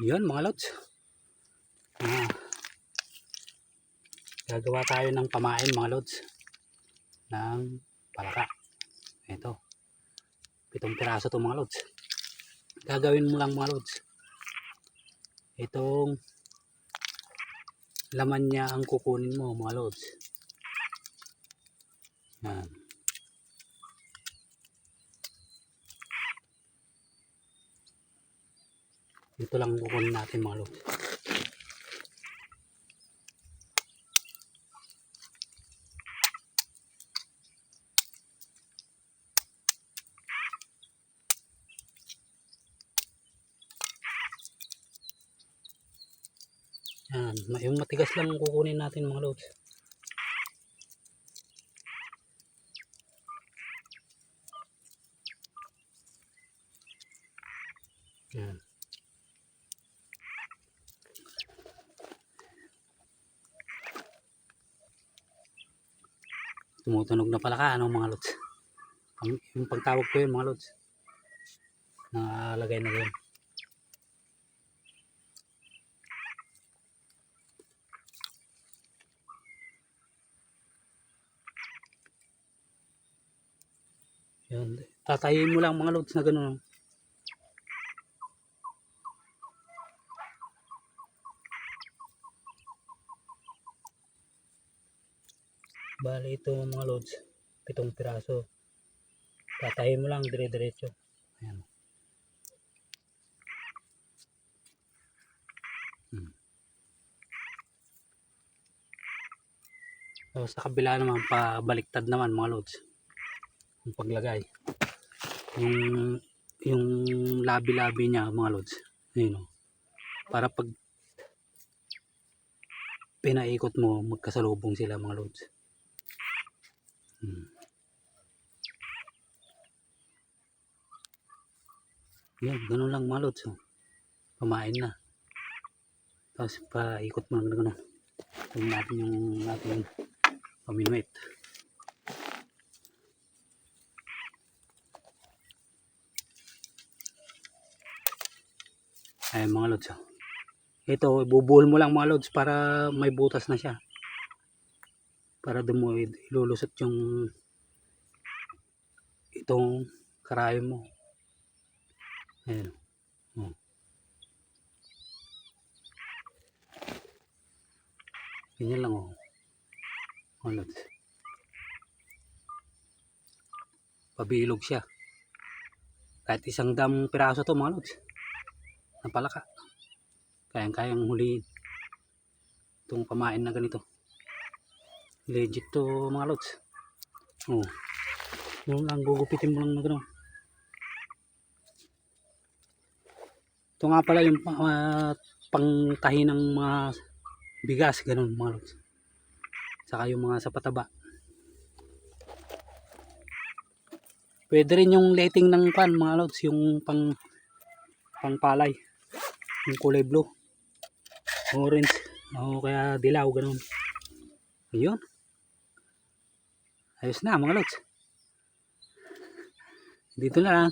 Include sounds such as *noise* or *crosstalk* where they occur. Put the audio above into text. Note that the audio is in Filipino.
Yun mga lods. Ah, gagawa tayo ng pamain mga lods. Ng palaka. Ito. Pitong piraso to mga lods. Gagawin mo lang mga lods. Itong laman niya ang kukunin mo mga lods. Yan. Ito lang kukunin natin mga lods. Yan, yung matigas lang ang kukunin natin mga lods. Yan. Tumutunog na pala ka, ano mga lods. *laughs* Yung pagtawag ko yun mga lods. Nakalagay na yun. Yun. Tatayin mo lang mga loads na gano'n. Bali ito mga loads. Pitong piraso. Tatayin mo lang dire-diretso. Ayan. Hmm. Tapos sa kabila naman, pabaliktad naman mga loads yung paglagay yung yung labi-labi niya mga lods ayun o para pag pinaikot mo magkasalubong sila mga lods hmm. yan ganun lang mga lods oh. pamain na tapos paikot mo lang na ganun Tingnan natin yung ating paminuit Ayan mga lods. oh. Ito, ibubuhol mo lang mga lods para may butas na siya. Para doon mo ilulusot yung itong karayo mo. Ayan. Oh. Ganyan lang oh. Lods. Pabilog siya. Kahit isang dam piraso to mga lods ng palaka. Kayang-kayang huliin. Itong pamain na ganito. Legit to mga lods. Oh. Yung lang gugupitin mo lang na gano'n. Ito nga pala yung uh, pangtahi ng mga bigas, ganun mga lods. Saka yung mga sapataba. Pwede rin yung letting ng pan mga lods, yung pang pangpalay yung kulay blue orange o kaya dilaw ganun ayun ayos na mga lods. Dito na lang